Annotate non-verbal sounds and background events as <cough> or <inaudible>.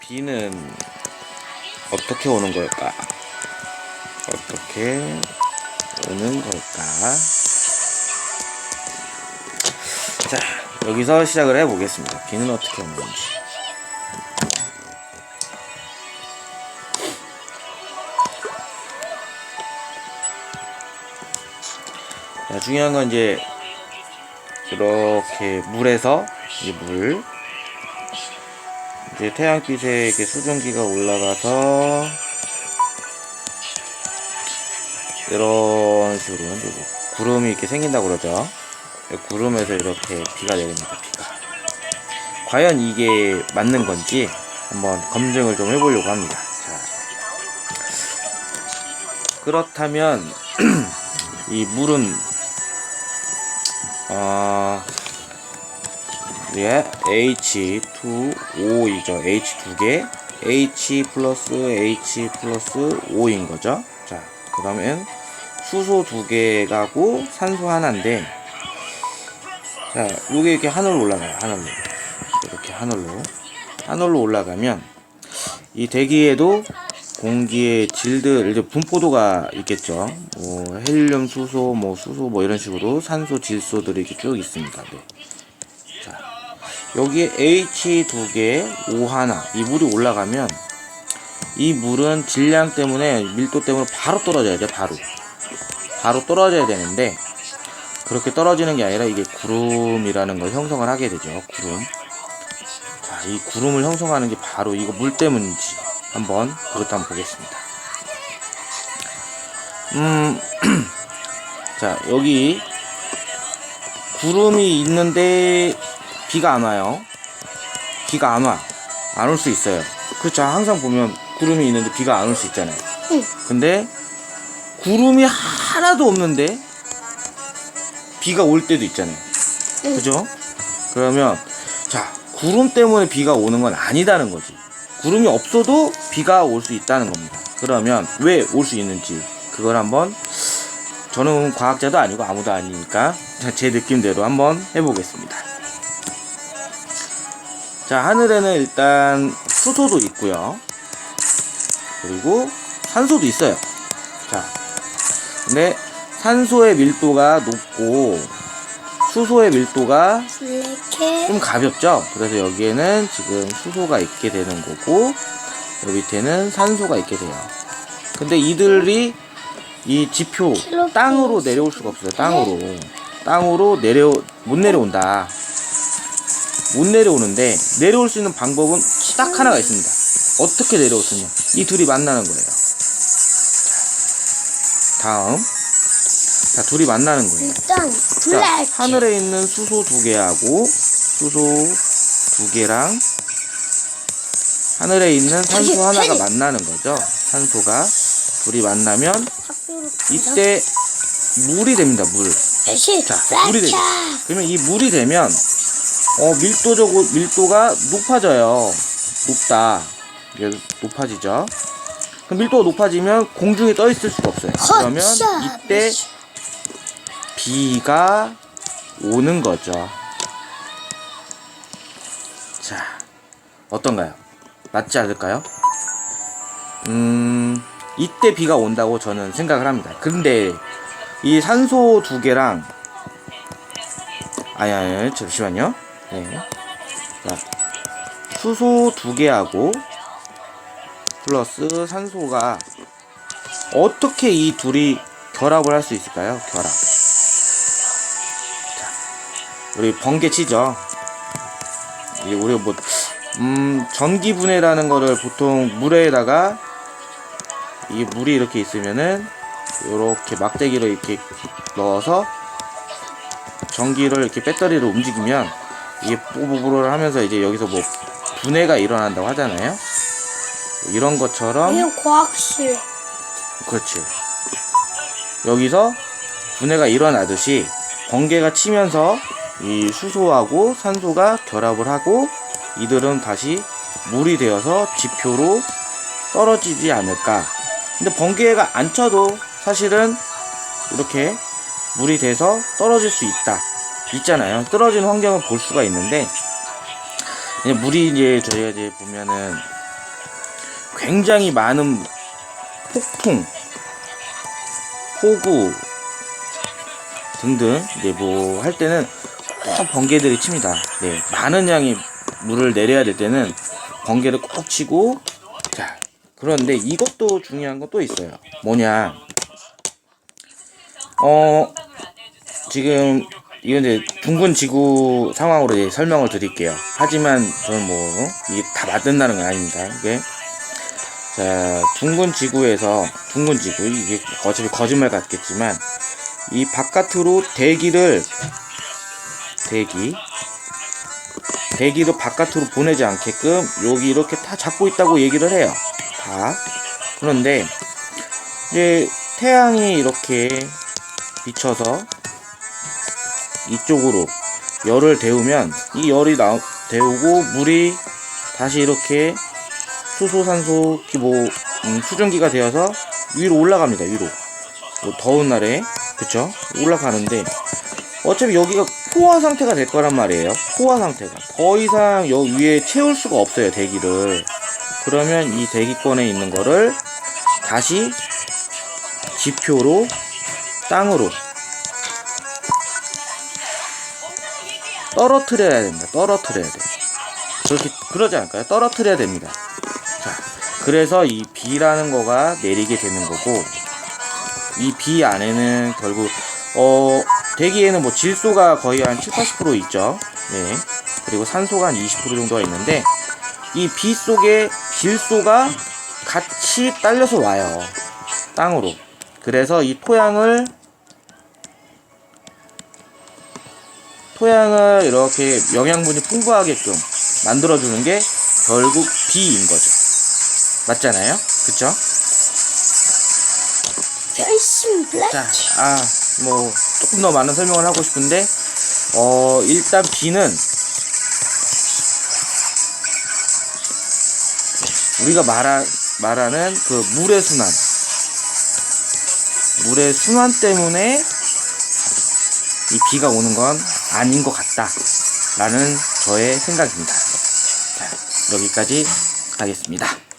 비는 어떻게 오는 걸까? 어떻게 오는 걸까? 자, 여기서 시작을 해보겠습니다. 비는 어떻게 오는 건지. 자, 중요한 건 이제 이렇게 물에서 이제 물 이제 태양빛에 이렇게 수증기가 올라가서 이런 식으로 이제 뭐 구름이 이렇게 생긴다고 그러죠. 구름에서 이렇게 비가 내립니다. 비가. 과연 이게 맞는 건지 한번 검증을 좀 해보려고 합니다. 자, 그렇다면 <clears throat> 이 물은 어, 예, H2O이죠. H 두 개. H 플러스 H 플러스 O인 거죠. 자, 그러면 수소 두 개가고 산소 하나인데, 자, 요게 이렇게 하늘로 올라가요. 하늘로. 이렇게 하늘로. 하늘로 올라가면, 이 대기에도 공기의 질들, 이제 분포도가 있겠죠. 뭐, 헬륨, 수소, 뭐, 수소, 뭐, 이런 식으로 산소, 질소들이 이렇게 쭉 있습니다. 네. 자, 여기에 H 두 개, O 하나, 이 물이 올라가면, 이 물은 질량 때문에, 밀도 때문에 바로 떨어져야 돼, 바로. 바로 떨어져야 되는데, 그렇게 떨어지는 게 아니라 이게 구름이라는 걸 형성을 하게 되죠, 구름. 자, 이 구름을 형성하는 게 바로 이거 물 때문인지, 한번 그것도 한번 보겠습니다. 음, <clears throat> 자 여기 구름이 있는데 비가 안 와요. 비가 안 와. 안 올 수 있어요. 그렇죠. 항상 보면 구름이 있는데 비가 안 올 수 있잖아요. 응. 근데 구름이 하나도 없는데 비가 올 때도 있잖아요. 응. 그죠? 그러면 자 구름 때문에 비가 오는 건 아니다는 거지. 구름이 없어도 비가 올 수 있다는 겁니다. 그러면 왜 올 수 있는지 그걸 한번 저는 과학자도 아니고 아무도 아니니까 자, 제 느낌대로 한번 해보겠습니다. 자 하늘에는 일단 수소도 있고요. 그리고 산소도 있어요. 자 근데 산소의 밀도가 높고 수소의 밀도가 이렇게 좀 가볍죠? 그래서 여기에는 지금 수소가 있게 되는 거고, 여기 밑에는 산소가 있게 돼요. 근데 이들이 이 지표. 땅으로 내려올 수가 없어요. 땅으로. 땅으로 내려, 못 내려온다. 못 내려오는데, 내려올 수 있는 방법은 딱 하나가 있습니다. 어떻게 내려올 수 있냐? 이 둘이 만나는 거예요. 다음. 자, 둘이 만나는 거예요. 일단 자, 블랙 하늘에 있는 수소 두 개하고 수소 두 개랑 하늘에 있는 산소 하나가. 만나는 거죠. 산소가 둘이 만나면. 이때 물이 됩니다. 물. 자, 물이. 블랙 그러면 이 물이 되면 어 밀도적 밀도가 높아져요. 높다. 이게 높아지죠. 그럼 밀도가 높아지면 공중에 떠 있을 수가 없어요. 그러면. 이때 비가 오는 거죠. 자, 어떤가요? 맞지 않을까요? 음, 이때 비가 온다고 저는 생각을 합니다. 근데 이 산소 두 개랑 아니 아니, 잠시만요. 네. 자, 수소 두 개하고 플러스 산소가 어떻게 이 둘이 결합을 할 수 있을까요? 결합. 자, 우리 번개 치죠. 이 우리 뭐 음, 전기 분해라는 거를 보통 물에다가 이 물이 이렇게 있으면은 이렇게 막대기로 이렇게 넣어서 전기를 이렇게 배터리로 움직이면 이게 뽀뽀뽀를 하면서 이제 여기서 뭐 분해가 일어난다고 하잖아요. 이런 것처럼 이건 과학실 그렇지. 여기서 분해가 일어나듯이 번개가 치면서 이 수소하고 산소가 결합을 하고 이들은 다시 물이 되어서 지표로 떨어지지 않을까. 근데 번개가 안 쳐도 사실은 이렇게 물이 돼서 떨어질 수 있다. 있잖아요. 떨어지는 환경을 볼 수가 있는데 물이 이제 저희가 이제 보면은 굉장히 많은 폭풍, 폭우 등등 이제 뭐 할 때는 꼭 번개들이 칩니다. 네, 많은 양의 물을 내려야 될 때는 번개를 꼭 치고 자 그런데 이것도 중요한 건 또 있어요. 뭐냐? 어 지금 이건 이제 둥근 지구 상황으로 이제 설명을 드릴게요. 하지만 저는 뭐 이게 다 맞는다는 건 아닙니다. 이게 자 둥근 지구에서 둥근 지구 이게 어차피 거짓말 같겠지만 이 바깥으로 대기를 대기 대기를 바깥으로 보내지 않게끔 여기 이렇게 다 잡고 있다고 얘기를 해요. 다 그런데 이제 태양이 이렇게 비쳐서 이쪽으로 열을 데우면 이 열이 나 데우고 물이 다시 이렇게 수소산소 기뭐 음, 수증기가 되어서 위로 올라갑니다 위로. 뭐 더운 날에. 그쵸? 올라가는데 어차피 여기가 포화 상태가 될 거란 말이에요. 포화 상태가. 더 이상 여 위에 채울 수가 없어요 대기를. 그러면 이 대기권에 있는 거를 다시 지표로 땅으로 떨어뜨려야 됩니다. 떨어뜨려야 돼요. 그렇게 그러지 않을까요? 떨어뜨려야 됩니다. 자, 그래서 이 B라는 거가 내리게 되는 거고 이 B 안에는 결국 어 대기에는 뭐 질소가 거의 한 7, 80% 있죠. 네. 그리고 산소가 한 20% 정도가 있는데 이 B 속에 질소가 같이 딸려서 와요. 땅으로. 그래서 이 토양을 토양을 이렇게 영양분이 풍부하게끔 만들어주는 게 결국 B인 거죠. 맞잖아요? 그쵸? 열심히. 자, 아, 뭐, 조금 더 많은 설명을 하고 싶은데, 어, 일단 B는 우리가 말하, 말하는 그 물의 순환. 물의 순환 때문에 이 비가 오는 건 아닌 것 같다. 라는 저의 생각입니다. 자, 여기까지 하겠습니다.